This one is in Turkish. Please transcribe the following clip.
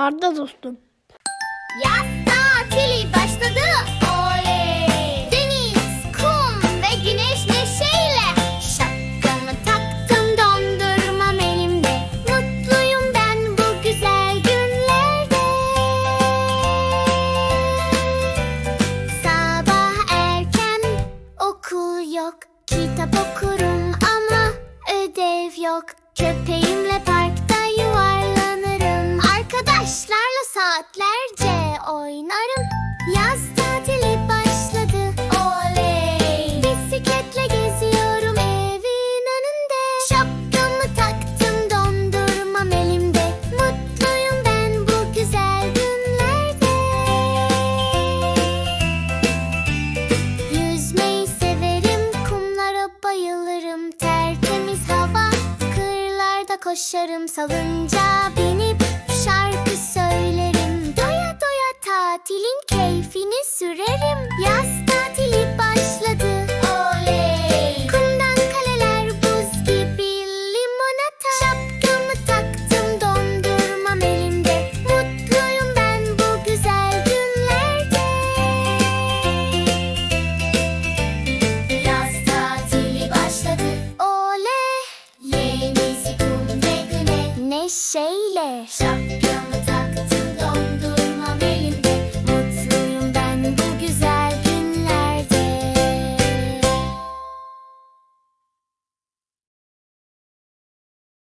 Arda dostum. Yaz tatili başladı. Deniz, kum ve güneş neşeyle. Şapkamı taktım dondurmam elimde. Mutluyum ben bu güzel günlerde. Sabah erken okul yok. Kitap okurum ama ödev yok. Köpeğimle parkta saatlerce oynarım. Yaz tatili başladı. Oley! Bisikletle geziyorum evin önünde. Şapkamı taktım dondurmam elimde. Mutluyum ben bu güzel günlerde. Yüzmeyi severim, kumlara bayılırım. Tertemiz hava, kırlarda koşarım. Salıncağa binip tatilin keyfini sürerim. Yaz tatili başladı. Oley! Kumdan kaleler buz gibi limonata. Şapkamı taktım dondurmam elimde Mutluyum ben bu güzel günlerde. Yaz tatili başladı. Oley! Yenisi kum ve güne. Neşeyle. Şapkamı